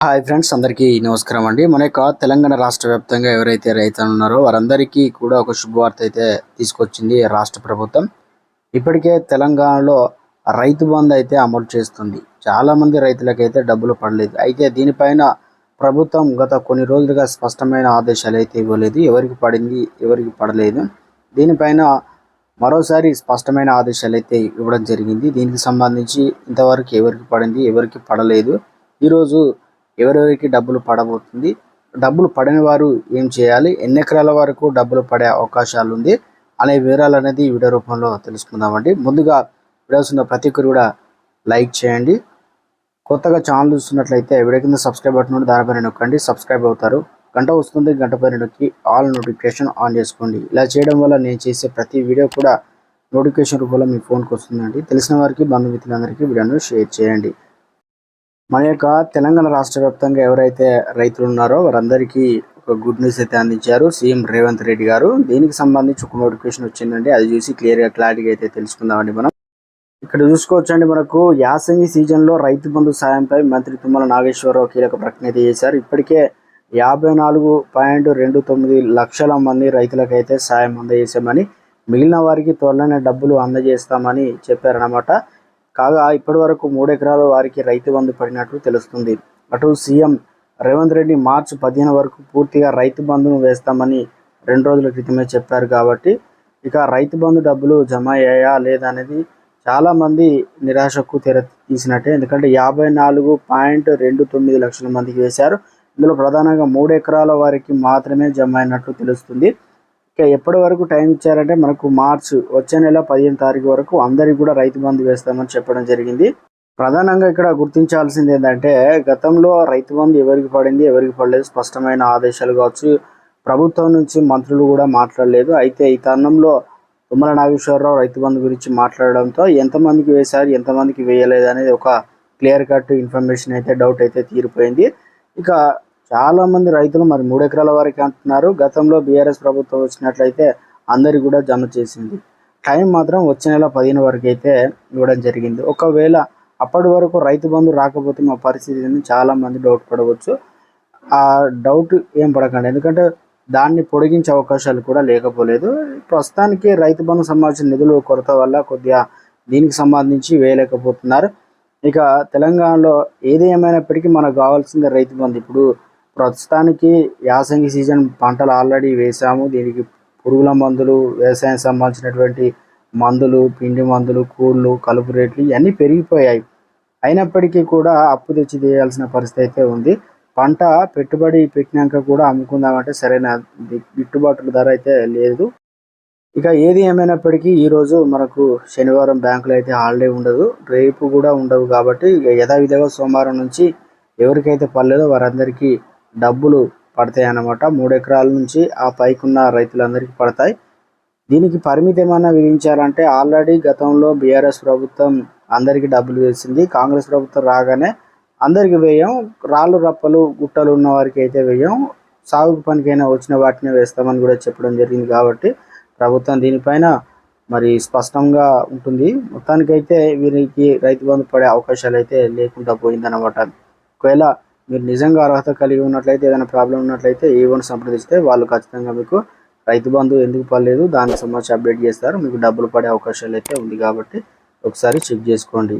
Hi friends అందరికీ నమస్కారం అండి. మన యొక్క తెలంగాణ రాష్ట్ర వ్యాప్తంగా ఎవరైతే రైతులు ఉన్నారో వారందరికీ కూడా ఒక శుభవార్త అయితే తీసుకొచ్చింది రాష్ట్ర ప్రభుత్వం. ఇప్పటికే తెలంగాణలో రైతు బంధు అయితే అమలు చేస్తుంది. చాలా మంది రైతులకైతే డబ్బులు పడలేదు. అయితే దీనిపైన ప్రభుత్వం గత కొన్ని రోజులుగా స్పష్టమైన ఆదేశాలు అయితే ఇవ్వలేదు. ఎవరికి పడింది ఎవరికి పడలేదు. దీనిపైన మరోసారి స్పష్టమైన ఆదేశాలు అయితే ఇవ్వడం జరిగింది. దీనికి సంబంధించి ఇంతవరకు ఎవరికి పడింది ఎవరికి పడలేదు. ఈరోజు ఎవరెవరికి డబ్బులు పడబోతుంది? డబ్బులు పడని వారు ఏం చేయాలి? ఎన్ని ఎకరాల వరకు డబ్బులు పడే అవకాశాలు ఉంది? అనే వివరాలు అనేది వీడియో రూపంలో తెలుసుకుందామండి. ముందుగా వీడియోస్ ఉన్న ప్రతి ఒక్కరు కూడా లైక్ చేయండి. కొత్తగా ఛానల్ చూస్తున్నట్లయితే వీడియో కింద సబ్స్క్రైబ్ బటన్ ఉంటే దానిపైన నొక్కండి. సబ్స్క్రైబ్ అవుతారు. గంట వస్తుంది. గంట పైన నొక్కి ఆల్ నోటిఫికేషన్ ఆన్ చేసుకోండి. ఇలా చేయడం వల్ల నేను చేసే ప్రతి వీడియో కూడా నోటిఫికేషన్ రూపంలో మీ ఫోన్కి వస్తుందండి. తెలిసిన వారికి బంధుమిత్రులందరికీ వీడియోను షేర్ చేయండి. మన యొక్క తెలంగాణ రాష్ట్ర వ్యాప్తంగా ఎవరైతే రైతులు ఉన్నారో వారందరికీ ఒక గుడ్ న్యూస్ అయితే అందించారు సీఎం రేవంత్ రెడ్డి గారు. దీనికి సంబంధించి ఒక నోటిఫికేషన్ వచ్చిందండి. అది చూసి క్లియర్గా క్లారిటీగా అయితే తెలుసుకుందామండి మనం. ఇక్కడ చూసుకోవచ్చండి మనకు. యాసంగి సీజన్లో రైతు బంధు సాయంపై మంత్రి తుమ్మల నాగేశ్వరరావు కీలక ప్రకటన అయితే చేశారు. ఇప్పటికే యాభై నాలుగు పాయింట్ రెండు తొమ్మిది లక్షల మంది రైతులకైతే సాయం అందజేశామని మిగిలిన వారికి త్వరలోనే డబ్బులు అందజేస్తామని చెప్పారనమాట కాగా ఇప్పటి వరకు మూడు ఎకరాల వారికి రైతు బంధు పడినట్లు తెలుస్తుంది. అటు సీఎం రేవంత్ రెడ్డి మార్చి పదిహేను వరకు పూర్తిగా రైతు బంధును వేస్తామని రెండు రోజుల క్రితమే చెప్పారు కాబట్టి ఇక రైతు బంధు డబ్బులు జమ అయ్యాయా లేదా అనేది చాలామంది నిరాశకు తెర తీసినట్టే. ఎందుకంటే యాభై నాలుగు పాయింట్ రెండు తొమ్మిది లక్షల మందికి వేశారు. ఇందులో ప్రధానంగా మూడు ఎకరాల వారికి మాత్రమే జమ అయినట్లు తెలుస్తుంది. ఇక ఎప్పటి వరకు టైం ఇచ్చారంటే మనకు మార్చ్ వచ్చే నెల పదిహేను తారీఖు వరకు అందరికి కూడా రైతు బంధు వేస్తామని చెప్పడం జరిగింది. ప్రధానంగా ఇక్కడ గుర్తించాల్సింది ఏంటంటే గతంలో రైతు బంధు ఎవరికి పడింది ఎవరికి పడలేదు స్పష్టమైన ఆదేశాలు కావచ్చు. ప్రభుత్వం నుంచి మంత్రులు కూడా మాట్లాడలేదు. అయితే ఈ తరుణంలో తుమ్మల నాగేశ్వరరావు రైతు బంధు గురించి మాట్లాడడంతో ఎంతమందికి వేశారు ఎంతమందికి వేయలేదు అనేది ఒక క్లియర్ కట్ ఇన్ఫర్మేషన్ అయితే డౌట్ అయితే తీరిపోయింది. ఇక చాలా మంది రైతులు మరి మూడు ఎకరాల వరకు అంటున్నారు. గతంలో బీఆర్ఎస్ ప్రభుత్వం వచ్చినట్లయితే అందరికి కూడా జమ చేసింది. టైం మాత్రం వచ్చే నెల పదిహేను వరకు అయితే ఇవ్వడం జరిగింది. ఒకవేళ అప్పటి వరకు రైతు బంధు రాకపోతే మా పరిస్థితిని చాలా మంది డౌట్ పడవచ్చు. ఆ డౌట్ ఏం పడకండి. ఎందుకంటే దాన్ని పొడిగించే అవకాశాలు కూడా లేకపోలేదు. ప్రస్తుతానికి రైతు బంధు సంబంధించిన నిధులు కొరత వల్ల కొద్దిగా దీనికి సంబంధించి వేయలేకపోతున్నారు. ఇక తెలంగాణలో ఏది ఏమైనప్పటికీ మనకు కావాల్సింది రైతు బంధు. ఇప్పుడు ప్రస్తుతానికి యాసంగి సీజన్ పంటలు ఆల్రెడీ వేసాము దీనికి పురుగుల మందులు వ్యవసాయం సంబంధించినటువంటి మందులు పిండి మందులు కూళ్ళు కలుపు రేట్లు ఇవన్నీ పెరిగిపోయాయి. అయినప్పటికీ కూడా అప్పు తెచ్చి తీయాల్సిన పరిస్థితి అయితే ఉంది. పంట పెట్టుబడి పెట్టినాక కూడా అమ్ముకుందామంటే సరైన గిట్టుబాటు ధర అయితే లేదు. ఇక ఏది ఏమైనప్పటికీ ఈరోజు మనకు శనివారం బ్యాంకులో అయితే హాలిడే ఉండదు. రేపు కూడా ఉండవు కాబట్టి ఇక యథావిధిగా సోమవారం నుంచి ఎవరికైతే పర్లేదో వారందరికీ డబ్బులు పడతాయి అన్నమాట. మూడు ఎకరాల నుంచి ఆ పైకున్న రైతులందరికీ పడతాయి. దీనికి పరిమితి ఏమైనా విధించారంటే ఆల్రెడీ గతంలో బీఆర్ఎస్ ప్రభుత్వం అందరికీ డబ్బులు వేసింది. కాంగ్రెస్ ప్రభుత్వం రాగానే అందరికీ వేయం. రాళ్ళు రప్పలు గుట్టలు ఉన్న వారికి అయితే వేయం. సాగు పనికైనా వచ్చిన వాటిని వేస్తామని కూడా చెప్పడం జరిగింది కాబట్టి ప్రభుత్వం దీనిపైన మరి స్పష్టంగా ఉంటుంది. మొత్తానికైతే వీరికి రైతు బంధు పడే అవకాశాలు అయితే లేకుండా పోయిందన్నమాట. ఒకవేళ మీరు నిజంగా అర్హత కలిగి ఉన్నట్లయితే ఏదైనా ప్రాబ్లం ఉన్నట్లయితే ఏ సంప్రదిస్తే వాళ్ళు ఖచ్చితంగా మీకు రైతు బంధు ఎందుకు పడలేదు దానికి సంబంధించి అప్డేట్ చేస్తారు. మీకు డబ్బులు పడే అవకాశాలు అయితే ఉంది కాబట్టి ఒకసారి చెక్ చేసుకోండి.